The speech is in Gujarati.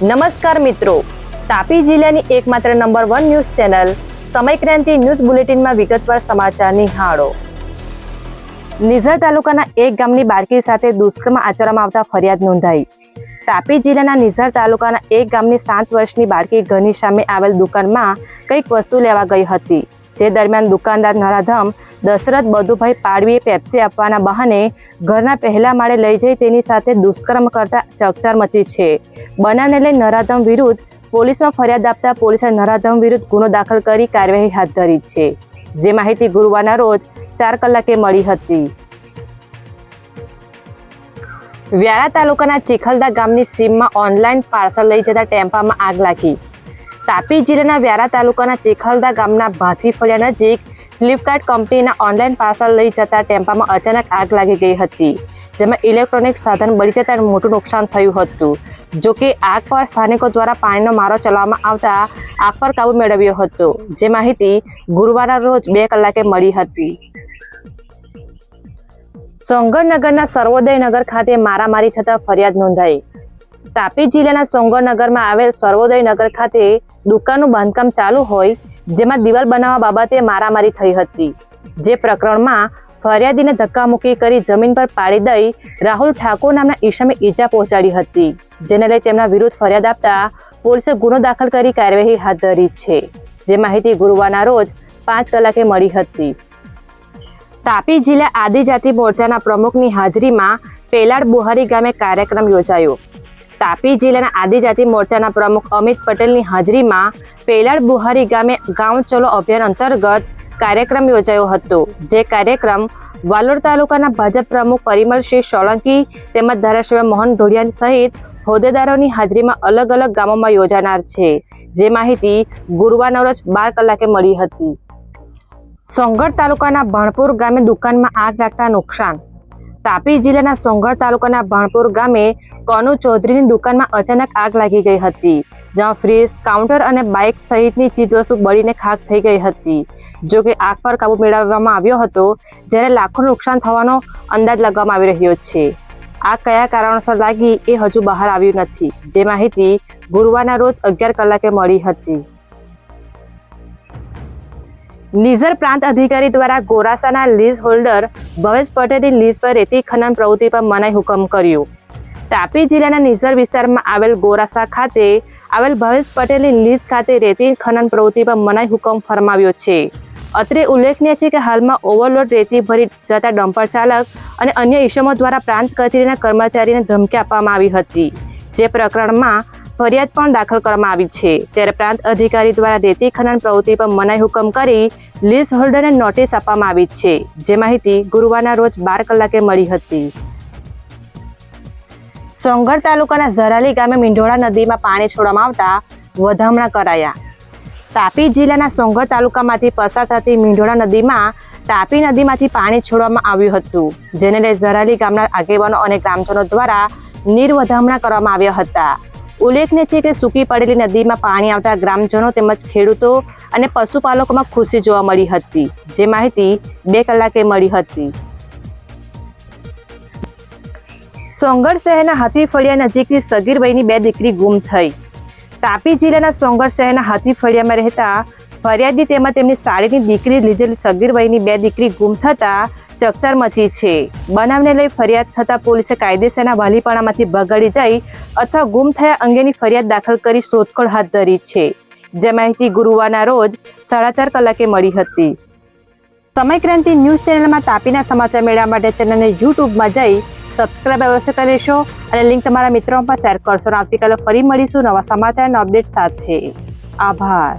નમસ્કાર મિત્રો. તાપી જિલ્લાની એકમાત્ર number one news channel Samaykranti news બુલેટિનમાં વિગતવાર સમાચાર નિહાળો. નિઝર તાલુકાના એક ગામની બાળકી સાથે દુષ્કર્મ આચરવામાં આવતા ફરિયાદ નોંધાઈ. તાપી જિલ્લાના નિઝર તાલુકાના એક ગામની સાત વર્ષની બાળકી ઘરની સામે આવેલ દુકાનમાં કંઈક વસ્તુ લેવા ગઈ હતી, જે દરમિયાન દુકાનદાર નરાધમ દશરથ બધુભાઈ પાડવીએ પેપ્સી આપવાના બહાને ઘરના પહેલા માળે લઈ જઈ તેની સાથે દુષ્કર્મ કરતા ચકચાર મચી છે. બનાવને લઈ નરાધમ વિરુદ્ધ પોલીસમાં ફરિયાદ આપતા પોલીસે નરાધમ વિરુદ્ધ ગુનો દાખલ કરી કાર્યવાહી હાથ ધરી છે. જે માહિતી ગુરુવારના રોજ ચાર કલાકે મળી હતી. વ્યારા તાલુકાના ચીખલદા ગામની સીમમાં ઓનલાઈન પાર્સલ લઈ જતા ટેમ્પામાં આગ લાગી. તાપી જિલ્લાના વ્યારા તાલુકાના ચીખલદા ગામના ભાથી ફળિયા નજીક ફ્લિપકાર્ટ કંપનીના ઓનલાઈન પાર્સલ લઈ જતા ટેમ્પામાં અચાનક આગ લાગી ગઈ હતી, જેમાં ઇલેક્ટ્રોનિક સાધન બળી જતા મોટું નુકસાન થયું હતું. જોકે આગ પર સ્થાનિકો દ્વારા પાણીનો મારો ચલાવવામાં આવતા આગ પર કાબુ મેળવ્યો હતો, જે માહિતી ગુરુવારના રોજ બે કલાકે મળી હતી. સોંગરનગરના સર્વોદયનગર ખાતે મારામારી થતા ફરિયાદ નોંધાઈ. તાપી જિલ્લાના સોંગરનગરમાં આવેલ સર્વોદયનગર ખાતે દુકાનનું બાંધકામ ચાલુ હોય જેમાં દિવાલ બનાવવા બાબતે મારામારી થઈ હતી. જે પ્રકરણમાં ફરિયાદીને ધક્કામુક્કી કરી જમીન પર પાડી દઈ રાહુલ ઠાકોર નામના ઈશમે ઈજા પહોંચાડી હતી, જેને લઈ તેમના વિરુદ્ધ ફરિયાદ આપતા પોલીસે ગુનો દાખલ કરી કાર્યવાહી હાથ ધરી છે. જે માહિતી ગુરુવારના રોજ પાંચ કલાકે મળી હતી. તાપી જિલ્લા આદિજાતિ મોરચાના પ્રમુખની હાજરીમાં પેલાડ બુહારી ગામે કાર્યક્રમ યોજાયો. તાપી જિલ્લાના આદિજાતિ મોરચાના પ્રમુખ અમિત પટેલની હાજરીમાં પેલાડ બુહારી ગામે ગાંવ ચલો અભિયાન અંતર્ગત કાર્યક્રમ યોજાયો હતો, જે કાર્યક્રમ વાલોડ તાલુકાના ભાજપ પ્રમુખ પરિમલસિંહ સોલંકી તેમજ ધારાસભ્ય મોહન ઢોડિયા સહિત હોદ્દેદારોની હાજરીમાં અલગ અલગ ગામોમાં યોજાનાર છે. જે માહિતી ગુરુવારના રોજ બાર કલાકે મળી હતી. સોંગઢ તાલુકાના ભણપુર ગામે દુકાનમાં આગ લાગતા નુકસાન તાપી જિલ્લાના સોંગઢ તાલુકાના ભણપુર ગામે કનુ ચૌધરીની દુકાનમાં અચાનક આગ લાગી ગઈ હતી, જ્યાં ફ્રીજ, કાઉન્ટર અને બાઇક સહિતની ચીજવસ્તુ બળીને ખાક થઈ ગઈ હતી. જો કે આગ પર કાબુ મેળવવામાં આવ્યો હતો, જ્યારે લાખોનું નુકસાન થવાનો અંદાજ લગાવવામાં આવી રહ્યો છે. આગ કયા કારણોસર લાગી એ હજુ બહાર આવ્યું નથી. જે માહિતી ગુરુવારના રોજ અગિયાર કલાકે મળી હતી. નિઝર પ્રાંત અધિકારી દ્વારા ગોરાસાના લીઝ હોલ્ડર ભવેશ પટેલની લીઝ પર રેતી ખનન પ્રવૃત્તિ પર મનાઈ હુકમ કર્યું. તાપી જિલ્લાના નિઝર વિસ્તારમાં આવેલ ગોરાસા ખાતે આવેલ ભવેશ પટેલની લીઝ ખાતે રેતી ખનન પ્રવૃત્તિ પર મનાઈ હુકમ ફરમાવ્યો છે. અત્રે ઉલ્લેખનીય છે કે હાલમાં ઓવરલોડ રેતી ભરી જતા ડમ્પર ચાલક અને અન્ય ઇસમો દ્વારા પ્રાંત કચેરીના કર્મચારીને ધમકી આપવામાં આવી હતી. જે પ્રકરણમાં ફરિયાદ પણ દાખલ કરવામાં આવી છે. ત્યારે પ્રાંત અધિકારી દ્વારા રેતી ખનન પ્રવૃત્તિ પર મનાઈ હુકમ કરી લીઝ હોલ્ડરને નોટિસ આપવામાં આવી છે. જે માહિતી ગુરુવારના રોજ બાર કલાકે મળી હતી. સોંગર તાલુકાના ઝરાલી ગામે મીંઢોળા નદીમાં પાણી છોડવામાં આવતા વધામણા કરાયા. તાપી જિલ્લાના સોંગર તાલુકામાંથી પસાર થતી મીંઢોળા નદીમાં તાપી નદીમાંથી પાણી છોડવામાં આવ્યું હતું, જેને લઈ ઝરાલી ગામના આગેવાનો અને ગ્રામજનો દ્વારા નીર વધામણા કરવામાં આવ્યા હતા. ઉલ્લેખનીય છે કે સૂકી પડેલી નદીમાં પાણી આવતા ગ્રામજનો તેમજ ખેડૂતો અને પશુપાલકોમાં ખુશી જોવા મળી હતી. જે માહિતી બે કલાકે મળી હતી. સોંગઢ શહેરના હાથીફળિયા નજીકની સગીરભાઈની બે દીકરી ગુમ થઈ. તાપી જિલ્લાના સોંગઢ શહેરના હાથીફળિયામાં રહેતા ફરિયાદી તેમજ તેમની સાડીની દીકરી લીધેલી સગીરભાઈની બે દીકરી ગુમ થતા ચકચાર મચી છે. બનાવને લઈ ફરિયાદ થતા પોલીસે કાયદેસરના વાલીપણામાંથી બગાડી જઈ અથવા ગુમ થયા અંગેની ફરિયાદ દાખલ કરી શોધખોળ હાથ ધરી છે. જે માહિતી ગુરુવારના રોજ સાડા ચાર કલાકે મળી હતી. સમયક્રાંતિ ન્યૂઝ ચેનલમાં તાપીના સમાચાર મેળવવા માટે ચેનલને યુટ્યુબમાં જઈ સબસ્ક્રાઇબ અવશ્ય કરીશો અને લિંક તમારા મિત્રો પણ શેર કરશો. આવતીકાલે ફરી મળીશું નવા સમાચાર અને અપડેટ સાથે. આભાર.